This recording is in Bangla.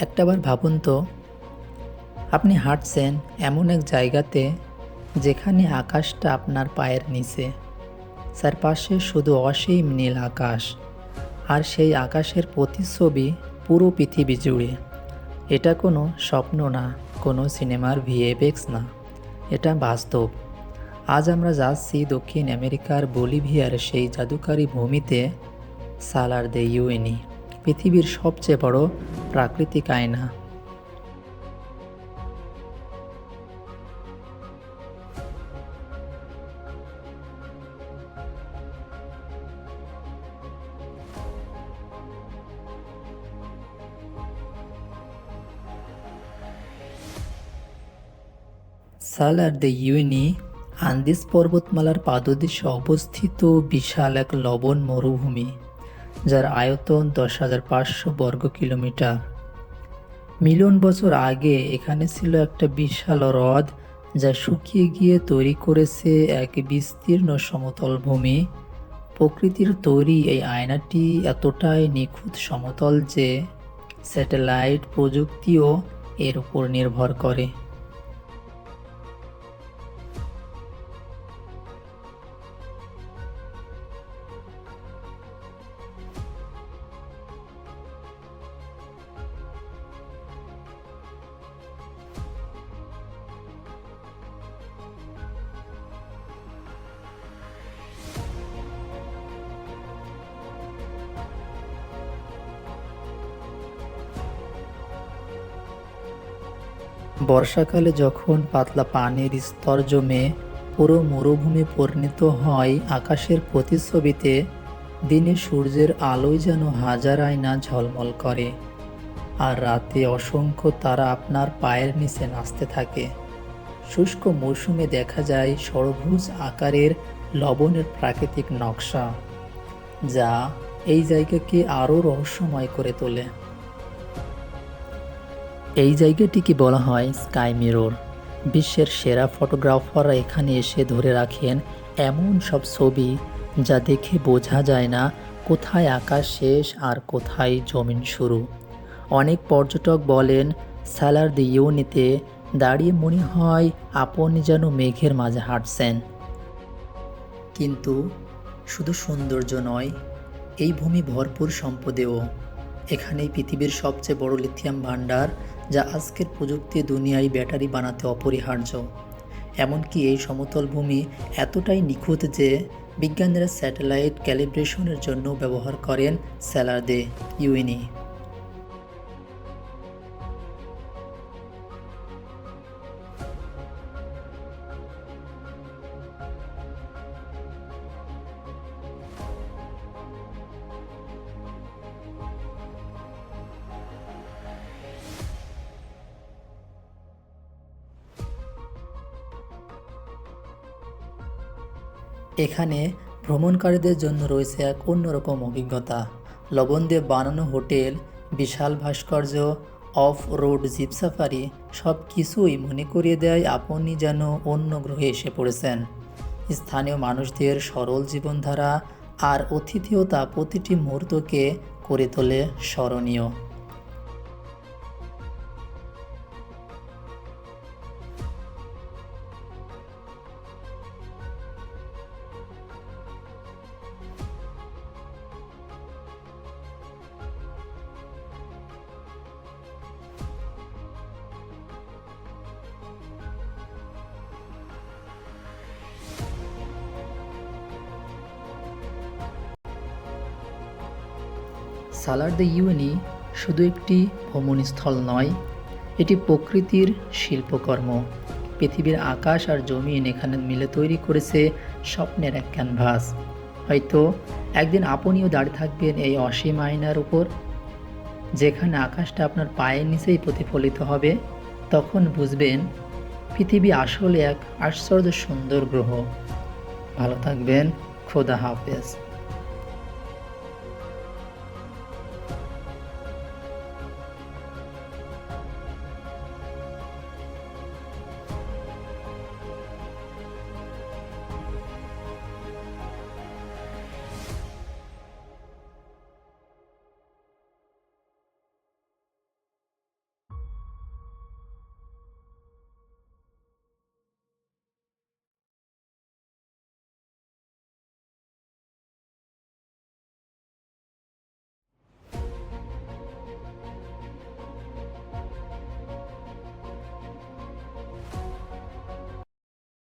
একটাবার ভাবুন তো, আপনি হাঁটছেন এমন এক জায়গাতে যেখানে আকাশটা আপনার পায়ের নিচে, চারপাশে শুধু অসীম নীল আকাশ আর সেই আকাশের প্রতিচ্ছবি পুরো পৃথিবী জুড়ে। এটা কোনো স্বপ্ন না, কোনো সিনেমার ভিএফএক্স না, এটা বাস্তব। আজ আমরা যাচ্ছি দক্ষিণ আমেরিকার বলিভিয়ার সেই জাদুকারী ভূমিতে, সালার দে ইউএনি পৃথিবীর সবচেয়ে বড় প্রাকৃতিক আয়না। সালার দ্য ইউনি আন্দিস পর্বতমালার পাদদেশে অবস্থিত বিশাল এক লবণ মরুভূমি। যার আয়তন দশ হাজার পাঁচশো বর্গ কিলোমিটার। মিলিয়ন বছর আগে এখানে ছিল একটা বিশাল হ্রদ যা শুকিয়ে গিয়ে তৈরি করেছে এক বিস্তীর্ণ সমতল ভূমি। প্রকৃতির তৈরি এই আয়নাটি এতটাই নিখুঁত সমতল যে স্যাটেলাইট প্রযুক্তিও এর উপর নির্ভর করে। বর্ষাকালে যখন পাতলা পানির স্তর জমে পুরো মরুভূমি পরিণত হয় আকাশের প্রতিচ্ছবিতে, দিনে সূর্যের আলোয় যেন হাজার আয়না ঝলমল করে। আর রাতে অসংখ্য তারা আপনার পায়ের নিচে নাচতে থাকে। শুষ্ক মৌসুমে দেখা যায় সরভুজ আকারের লবণের প্রাকৃতিক নকশা, যা এই জায়গাকে আরও রহস্যময় করে তোলে। এই জায়গাটিকে বলা হয় স্কাই মিরর। বিশ্বের সেরা ফটোগ্রাফাররা এখানে এসে ধরে রাখেন এমন সব ছবি যা দেখে বোঝা যায় না কোথায় আকাশ শেষ আর কোথায় জমিন শুরু। অনেক পর্যটক বলেন স্যালার দি ইউনিতে দাঁড়িয়ে মনে হয় আপনি যেন মেঘের মাঝে হাঁটছেন। কিন্তু শুধু সৌন্দর্য নয়, এই ভূমি ভরপুর সম্পদেও। এখানেই পৃথিবীর সবচেয়ে বড় লিথিয়াম ভাণ্ডার, যা আজকের প্রযুক্তি দুনিয়ায় ব্যাটারি বানাতে অপরিহার্য। এমনকি এই সমতল ভূমি এতটাই নিখুঁত যে বিজ্ঞানীরা স্যাটেলাইট ক্যালিব্রেশনের জন্য ব্যবহার করেন স্যালার দে ইউইনি। এখানে ভ্রমণকারীদের জন্য রয়েছে এক অন্যরকম অভিজ্ঞতা। লবণ দিয়ে বানানো হোটেল, বিশাল ভাস্কর্য অফ রোড জিপ সাফারি সব কিছুই মনে করিয়ে দেয় আপনি যেন অন্য গ্রহে এসে পড়েছেন। স্থানীয় মানুষদের সরল জীবনধারা আর অতিথিয়তা প্রতিটি মুহূর্তকে করে তোলে স্মরণীয়। সালার দ্য ইউনি শুধু একটি ভ্রমণস্থল নয়, এটি প্রকৃতির শিল্পকর্ম। পৃথিবীর আকাশ আর জমিন এখানে মিলে তৈরি করেছে স্বপ্নের এক ক্যানভাস। হয়তো একদিন আপনিও দাঁড়িয়ে থাকবেন এই অসীম আয়নার উপর। যেখানে আকাশটা আপনার পায়ের নিচেই প্রতিফলিত হবে, তখন বুঝবেন পৃথিবী আসলে এক আশ্চর্য সুন্দর গ্রহ। ভালো থাকবেন, খোদা হাফেজ।